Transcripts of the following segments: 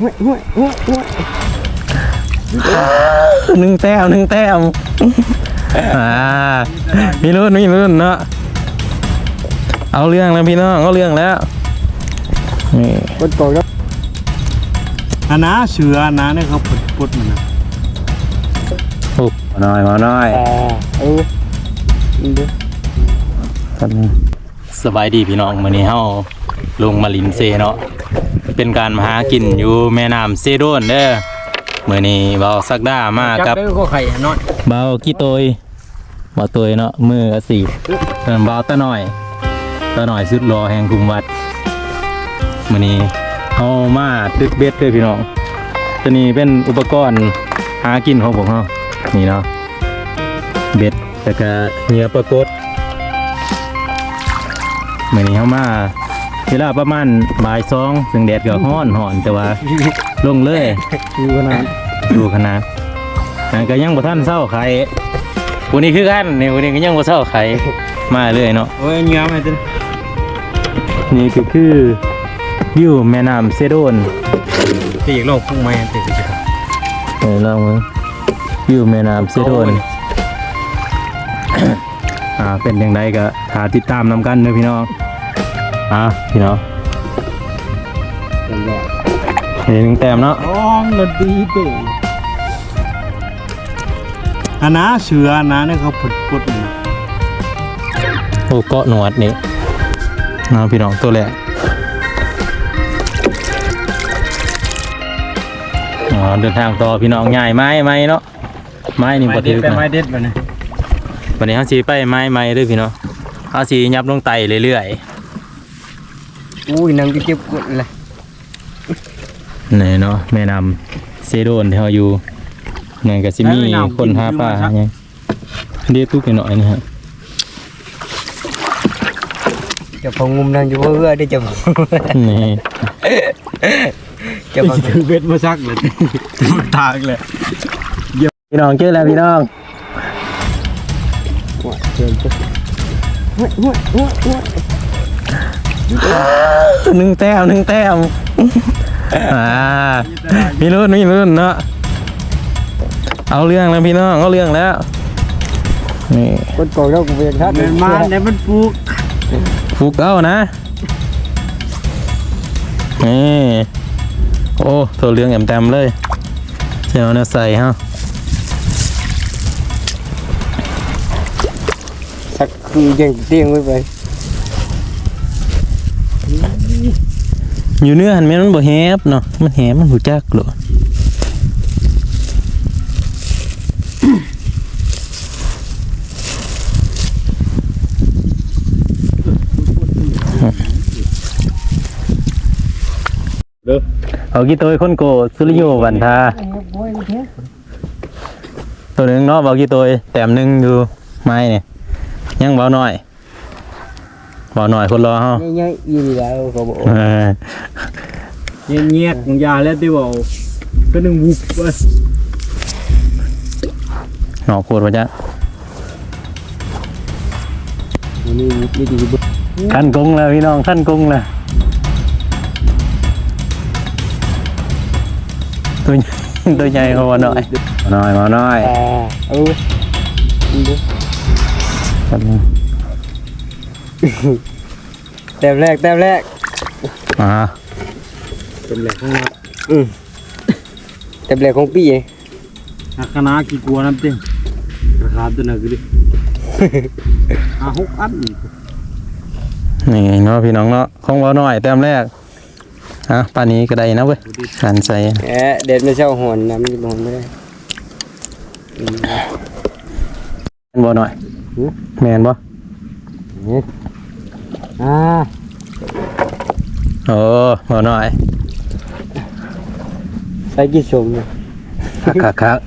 ห้วยห้วยห้วยห้วยหนึ่งแต้มหนึ่งแต้มอ่ามีรุ่นมีรุ่นเนาะเอาเรื่องแล้วพี่น้องเอาเรื่องแล้วนี่กดก่อนครับอันนะเสืออันนะเนี่ยเขาปลดปลดมันนะปุ๊บมาหน่อยมาหน่อยอ่าเออนี่เด้อครับสบายดีพี่น้องมื้อนี้เฮาลงมาลินเซเนาะ เป็นการมาหากินอยู่แม่น้ำเซโดนเด้อมื้อนี้เบาสักด้ามาจักับบได้ก็ไข่อะน้อยเบากี่โตยเบาโตยเนาะมืออาสีเริ่มเบาตะหน่อยตะหน่อยสุดรอแห่งกรุงวัดมื้อนี้เฮามาตึกเบ็ดเด้อพี่น้องตัวนี้เป็นอุปกรณ์หากินของผมเฮานี่เนาะเบ็ดแล้วก็เหยื่อปลากดมื้อนี้เฮามา เวลาประมาณบ่ายสองซึ่งแดดก็ร้อนหอนแต่ว่าลงเลยอยู่ขนาดดูขนาดอันก็ยังบ่ทันเศร้าไข่วันนี้คือกันนี่วันนี้ก็ยังบ่เศร้าไข่มาเรื่อยเนาะโอ้ยเงี้ยไหมตัวนี่ก็คือวิวแม่น้ำเซโดนตีอีกรอบพุ่งไหมตีอีกรอบเออลองมึงวิวแม่น้ำเซโดนอ่าเป็นยังไงก็หาติดตามนำกันเด้อพี่น้อง อ่าพี่น้องนั่นแหละเห็นแต้มเนาะอ๋อมันดีเตะอันนะเสืออันนะเนี่ยเขาปลดปลดมันนะโอ้เกาะหนวดนี่นะพี่น้องตัวแรกอ๋อเดินทางต่อพี่น้องใหญ่ไม้ไม้เนาะไม้นี่ไม้บ่เด็ถืดอไปกันไม้เด็ดไปนะวันนี้เขาสีไปไม้ไม้ด้วยพี่เนาะเขาสียับลงไตเรื่อย อุ้ยนั่งก็เจ็บกดเลยๆนี่เนาะแม่น้ำเซโดนที่เขาอยู่ไงก็สิมีคนหาปลาหาหยังเรียกตุ๊กหน่อยๆนะฮะจะพองุมนั่งอยู่เพื่อได้จะพองนี่จะพองถือเบ็ดมาซักเลยตากเลยพี่น้องเจอแล้วพี่น้องเดินไปห้วยห้วยห้วยห้วย หนึ่งแต้มหนึ่งแต้มอ่ามีรุ่นมีรุ่นเนาะเอาเรื่องแล้วพี่น้องเอาเรื่องแล้วนี่กดก่อนครับกูเป็นท่านเงินมาเนี่ยมันปลูกฟุกเอานะนี่โอ้ตัวเรื่องแอมแตมเลยเจ้าเนี่ยใส่ฮะสักคือยังเตียงไว้ไป อยู่เนื้อหันแม่นมันบ่แฮบเนาะมันแฮบมันหูจักเหรอเอากี่ตัวคนโกสุริโยวันทาตัวหนึ่งเนาะเบากี่ตัวแต้มหนึ่งอยู่ไม้เนี่ยยังเบาหน่อยเบาหน่อยคนรอเฮาง่ายๆอีแล้วเขาบอกเออเงี้ยเงี้ยของยาแล้วที่บอกก็นึงวุบเว้ยหนอกโคตรวะจ๊ะวันนี้นี่ดีบุขั้นกงแล้วพี่น้องขั้นกงแล้วตัวใหญ่ตัวใหญ่เขาว่าหน่อยมาหน่อยมาหน่อยอ่าเออนี่เด้อครับนึง แต้มแรกแต้มแรกอ่าเป็นแหลกข้างหน้าอืมแต้มแรกของปีเองหักคณะกี่กลัวน้ำเต็มราคาตัวไหนก็ดิห้าหกอันนี่นี่เนาะพี่น้องเนาะของเราหน่อยแต้มแรกอะป่านนี้ก็ได้นะเว้ยการใส่แหมเด็ดไม่เช่าหอนนะมันจะหอนไม่ได้อืมบ่หน่อยหือแมนบ่นี่ อ่าโอ้บ่หน่อยใส่กี่ชมเนี่ยคักคักคัก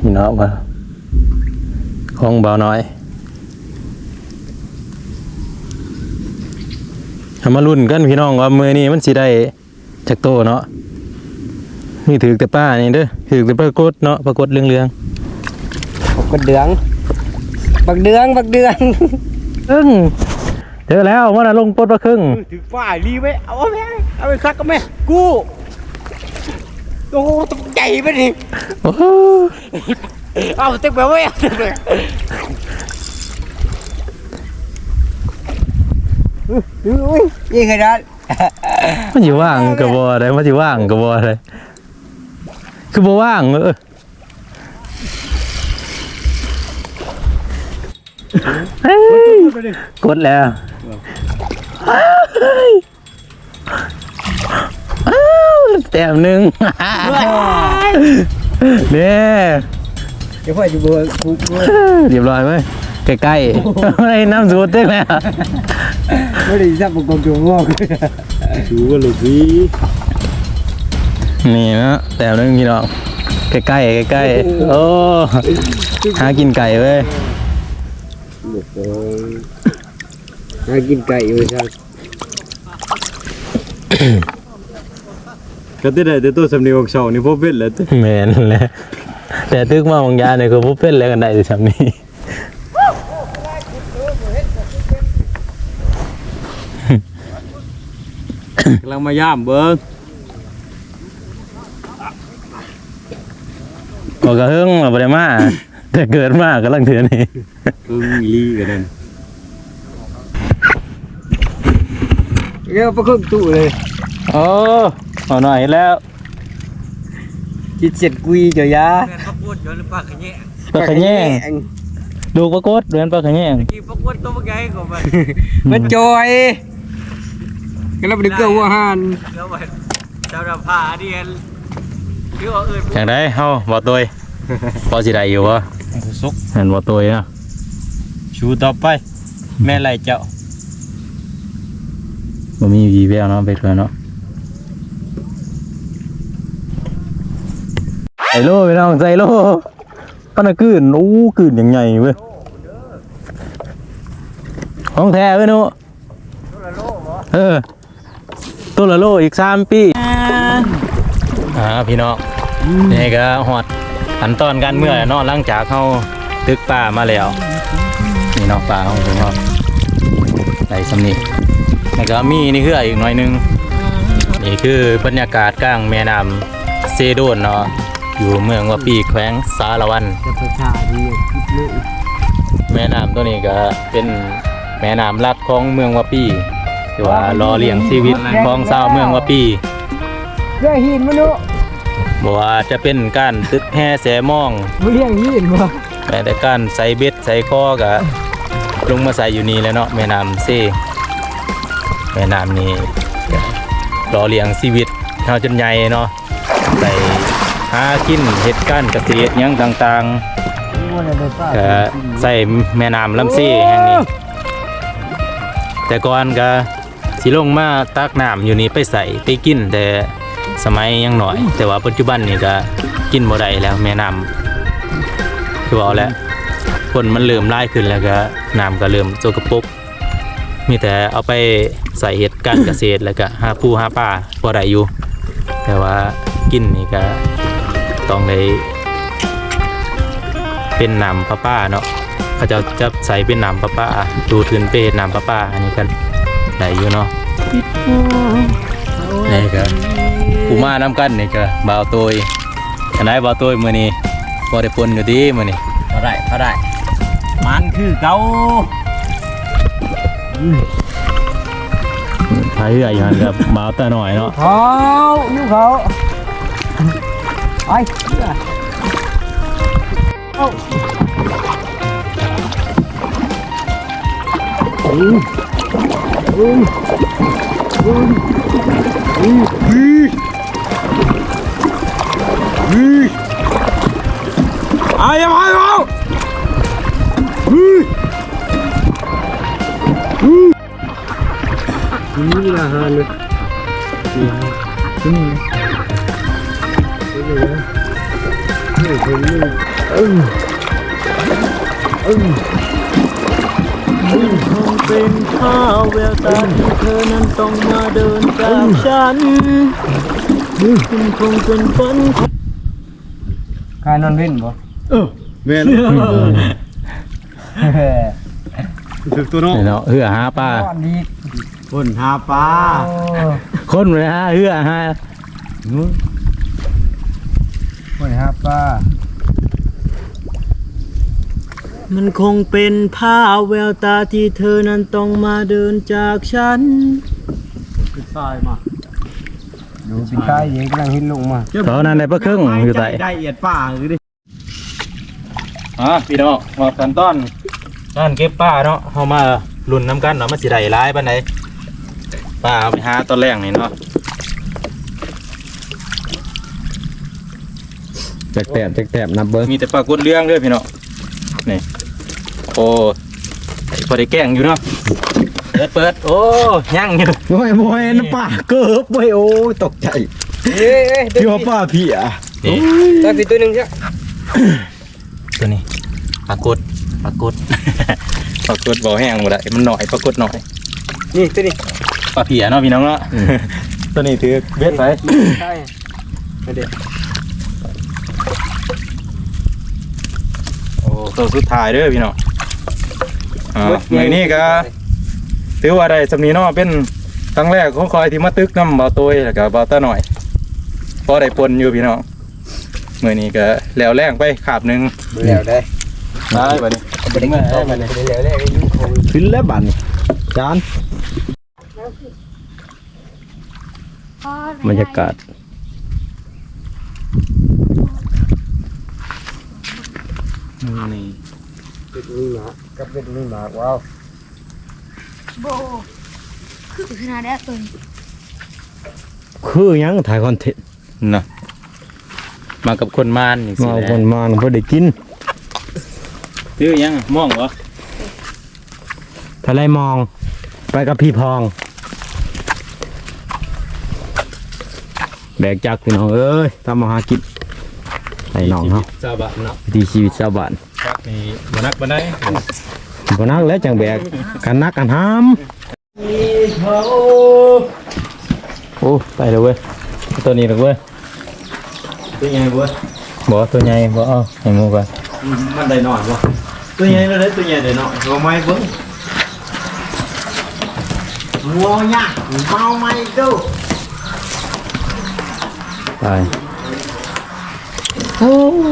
พี่น้องมาของเบาหน่อยเอามาลุ้นกันพี่น้องว่ามือนี้มันสิได้จากโตเนาะนี่ถือแต่ป้านี่เด้อถือแต่ปรากฏเนาะปรากฏเรื่องเรื่องบักเดืองบักเดืองบักเดืองๆอึ้ง เจอแล้วมันน่ะลงปลดปลาครึ่งถือฝ่ายรีไว้เอาไว้เอาไปซักก็แม่กูโอ้ตกใจไปดิโอ้โหเอาตึกแบบว่าเอาตึกแบบอุ้ยยิงไงดันมันสิว่างก็บ่ได้มันสิว่างก็บ่ได้คือบ่ว่างเออ เฮ้ยกดแล้วเฮ้ยอ้าวแต้มหนึงเนี่ยเดี๋ยวพ่อจะบัวกูกูเรียบร้อยไหมใกล้ๆอะไรน้ำสูตรเต็มแล้วไม่ได้จับบุกกงจงงอกชูกันเลยสินี่นะแต้มหนึงพี่น้องใกล้ๆใกล้ๆโอ้หากินไก่เว้ย บุกกงหากินไก่อยู่ครับก็ได้แต่ตัวสำเนียงของเสานี่พบเป็นแล้วแมนแหละแต่ตึกมาบางอยางเนี่ยคือพบเป็นแล้วกันได้จะทำนี้กำลังมาย่ามเบิ้งบอกกระเฮิงมาบริมา แต่เกิดมากก็ลังเถือนี่เบิ้งอีลีกันนั่นเรียกประคบตู้เลยโอ้เอาหน่อยแล้วจิตเจ็ดกุยเจียยาเขาพูดย้อนหรือเปล่าขยะปลาขะแยงดูปรากฏเดือนปลาขะแยงกี่พวกคนตัวใหญ่กว่ามันมันจอยก็เราไปดึกเกลือวัวหันแล้วมันเจ้าดาผาเดียนหรือว่าอื่นอย่างไรเฮาบ่ตัวพอสิได้อยู่ วะสุกเห็นบ่ตัวนะชูต่อไป แม่ไรเจ้าบ่มีวีแววเนาะไปเลยเนาะไอ้โลไปน้องใจโลปานน่ะกืนอู้กืนอย่างใหญ่เว้ยของแท้เว้ยหนูเออตัวละโลอีกสามปีอ่าพี่น้องนี่ก็หอด ขั้นตอนการเมื่อนาะหลังจากเข้าตึกป่ามาแล้ว นี่เนาะป่าของผมเนาะได้สำนีแล้วก็มีนี่คืออีกหน่อยนึง นี่คือบรรยากาศกลางแม่น้ำเซโดนเนาะอยู่เมืองวาปีแขวงสารวันแม่น้ำตัวนี้ก็เป็นแม่น้ำลักของเมืองวาปีที่ว่ารอเลี้ยงชีวิตของชาวเมืองวาปีเรื่องหินมนุษย์ บอกว่าจะเป็นการตึกแห่แสมองมึงเรื่องหินบ่แม้แต่การใส่เบ็ดใส่คอก็ลงมาใส่อยู่นี่แหล้วเนาะแม่น้ำเซแม่น้ำนี้ก็รอเลี้ยงชีวิตเฮาจนใหญ่เนาะใส่หากินเฮ็ดการเกษตรหยังต่างๆก็ใส่แม่น้ำลำซีแห่งนี้ แต่ก่อนก็สิลงมาตักน้ำอยู่นี่ไปใส่ไปกินแต่ สมัยยังหน่อย แต่ว่าปัจจุบันนี่ก็กินบ่ได้แล้วแม่น้ำคือว่าเอาแหละคนมันเริ่มไล่ขึ้นแล้วก็น้ำก็เริ่มสกปรกมีแต่เอาไปใส่เห็ดการเกษตรแล้วก็หาปูหาปลาพอได้อยู่ แต่ว่ากินนี่ก็ต้องได้เป็นน้ำประป้าเนาะเขาจะจะใส่เป็นน้ำประป้าดูดขึ้นไปเห็นน้ำประป้าอันนี้กันได้อยู่เนาะ นี่ก็กูมานำกันนี่ก็บ่าวตัวอันไหนบ่าวตัวมื้อนี้บ่ได้ปนอยู่ดีมื้อนี้พอได้พอได้ มันคือเก่าพายเรืออยู่หั่นกับบ่าวตาหน่อยเนาะเขาอยู่เขาไปอาอย่ามาเอานี่ละหั นเลยนี่นี่นะนี่คนนึงเออเออ คงเป็นข้าวแววตาที่เธอนั้นต้องมาเดินจากฉันคุณคงเป็นฝันกายนอนเว้นบ่แม่นถึกตัวน้องนี่เนาะเหือหาปลาก่อนดีคนหาปลาคนเลยฮะเหือหาไปหาป้า มันคงเป็นภาพแววตาที่เธอนั้นต้องมาเดินจากฉันขึ้นทรายมาดูปีใต้ยังกำลังหินลงมาเขานั่นได้ปะครึ่งอยู่ใต้ได้เอียดป่าคือดิอะพี่น้องมากันต้อนนั่นเก็บป้าเนาะเฮามาลุ้นน้ำกันเนาะมันสิได้หลายปานใดป้าเอาไปหาตอนแรกนี่เนาะแจกแตบแจกแตบนับเบิ้งมีแต่ปลากดเรื่องเด้อพี่น้อง นี่โอ้พอได้แกล้งอยู่เนาะเปิดเปิดโอ้ยังอยู่โอ้ยโอ้ยน้ำป่าเกิบโอ้ยโอ้ยตกใจเอ้ยที่ว่าป้าพี่อะนี่ได้ปีตัวหนึ่งใช่ตัวนี้ปลากดปลากดปลากดบ่แห้งบ่ได้มันหน่อยปลากดหน่อยนี่ตัวนี้ปลาเพียเนาะพี่น้องเนาะตัวนี้ถือเบ็ดไปใช่ไม่ได้โตัวสุดท้ายเด้อพี่น้องอ่ามื้อนี้ก็ถือว่าได้สำนีเนาะเป็นครั้งแรกของคอยที่มาตึกน้ำเบาตัวแล้วก็เบาตาหน่อยพอได้ปนอยู่พี่น้องมื้อนี้ก็แล้วแรงไปขาบหนึงแล้วได้ได้บัดนี้ไปได้กินต่อมันแล้วได้ยุ่งโควิดขึ้นแล้วบัดนจานบรรยากาศ มื้อ นี้เป็ดนี่หมากับเป็ดนี่หมากว้าวโบคือขนาดนี้ตัวนี้คือหยังถ่ายคอนเทนต์เนาะมากับคนมานอย่างมาสิเอาคนมาพอได้กินถือยังม่วงบ่ทะเลมอง ไปกับพี่พอง แบกจากพี่น้องเอ้ยทำมาหากิน ไอ้น้องเนาะชาวบ้านเนาะวิถีชีวิตชาวบ้านครับนี่บ่นักบ่ได้บ่นักแล้วจังแบกกันนักกันห้ามโอ้ไปเลยเว้ยเอาตัวนี้เลยเว้ยตัวใหญ่บ่บ่ตัวใหญ่บ่เอาให้หมูก่อนมันได้หน่อยบ่ตัวใหญ่เลยตัวใหญ่ได้หน่อยตัวไม้เบิ้งงัวเนี่ยเมาไม่ดูไป 哦。